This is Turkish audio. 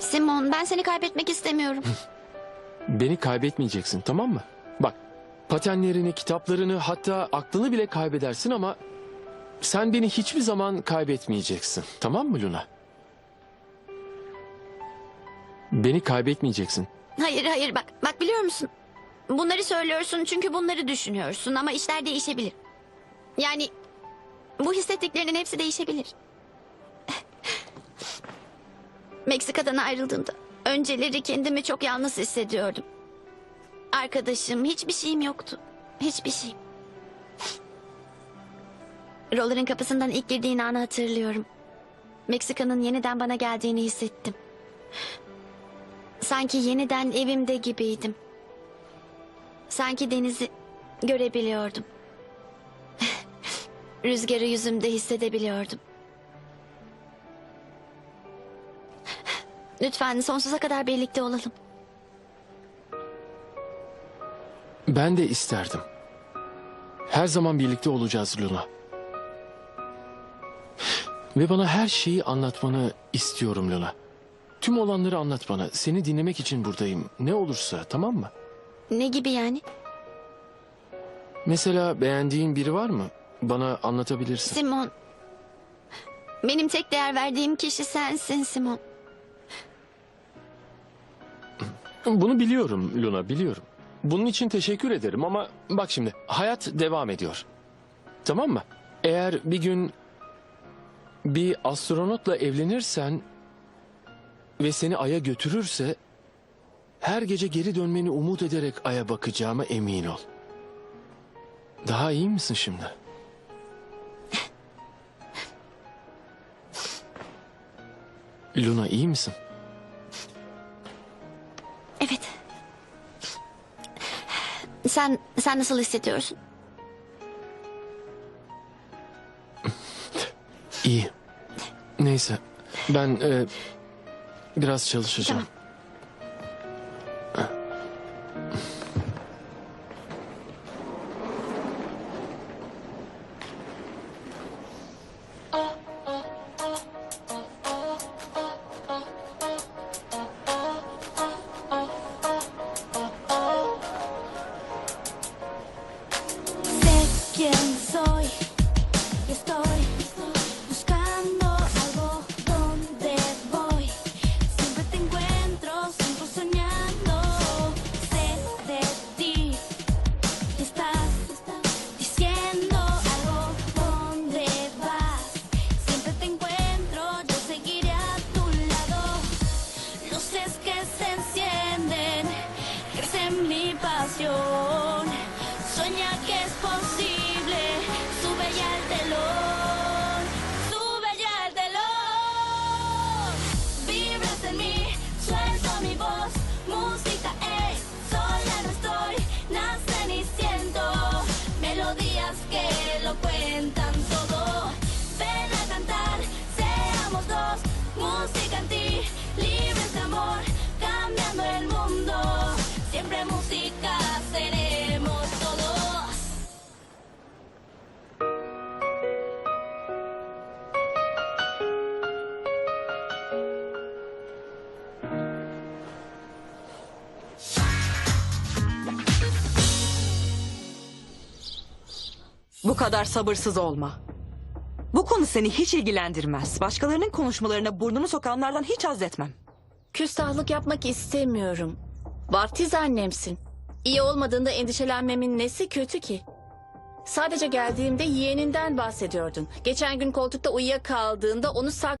Simon ben seni kaybetmek istemiyorum. Beni kaybetmeyeceksin tamam mı? Bak patenlerini, kitaplarını hatta aklını bile kaybedersin ama sen beni hiçbir zaman kaybetmeyeceksin. Tamam mı Luna? Beni kaybetmeyeceksin. hayır hayır bak bak biliyor musun? Bunları söylüyorsun çünkü bunları düşünüyorsun ama işler değişebilir. Yani bu hissettiklerinin hepsi değişebilir. Meksika'dan ayrıldığımda önceleri kendimi çok yalnız hissediyordum. Arkadaşım hiçbir şeyim yoktu. Hiçbir şeyim. Roller'ın kapısından ilk girdiğin anı hatırlıyorum. Meksika'nın yeniden bana geldiğini hissettim. Sanki yeniden evimde gibiydim. Sanki denizi görebiliyordum. Rüzgarı yüzümde hissedebiliyordum. Lütfen sonsuza kadar birlikte olalım. Ben de isterdim. Her zaman birlikte olacağız Luna. Ve bana her şeyi anlatmanı istiyorum Luna. Tüm olanları anlat bana. Seni dinlemek için buradayım. Ne olursa tamam mı? Ne gibi yani? Mesela beğendiğin biri var mı? Bana anlatabilirsin. Simon. Benim tek değer verdiğim kişi sensin Simon. Bunu biliyorum Luna biliyorum. Bunun için teşekkür ederim ama bak şimdi hayat devam ediyor. Tamam mı? Eğer bir gün bir astronotla evlenirsen ve seni aya götürürse her gece geri dönmeni umut ederek aya bakacağıma emin ol. Daha iyi misin şimdi? Luna iyi misin? Sen sen nasıl hissediyorsun? İyi. Neyse. Ben e, biraz çalışacağım. Sé Again. Bu kadar sabırsız olma. Bu konu seni hiç ilgilendirmez. Başkalarının konuşmalarına burnunu sokanlardan hiç haz etmem. Küstahlık yapmak istemiyorum. Vaftiz annemsin. İyi olmadığında endişelenmemin nesi kötü ki? Sadece geldiğimde yeğeninden bahsediyordun. Geçen gün koltukta uyuyakaldığında onu sak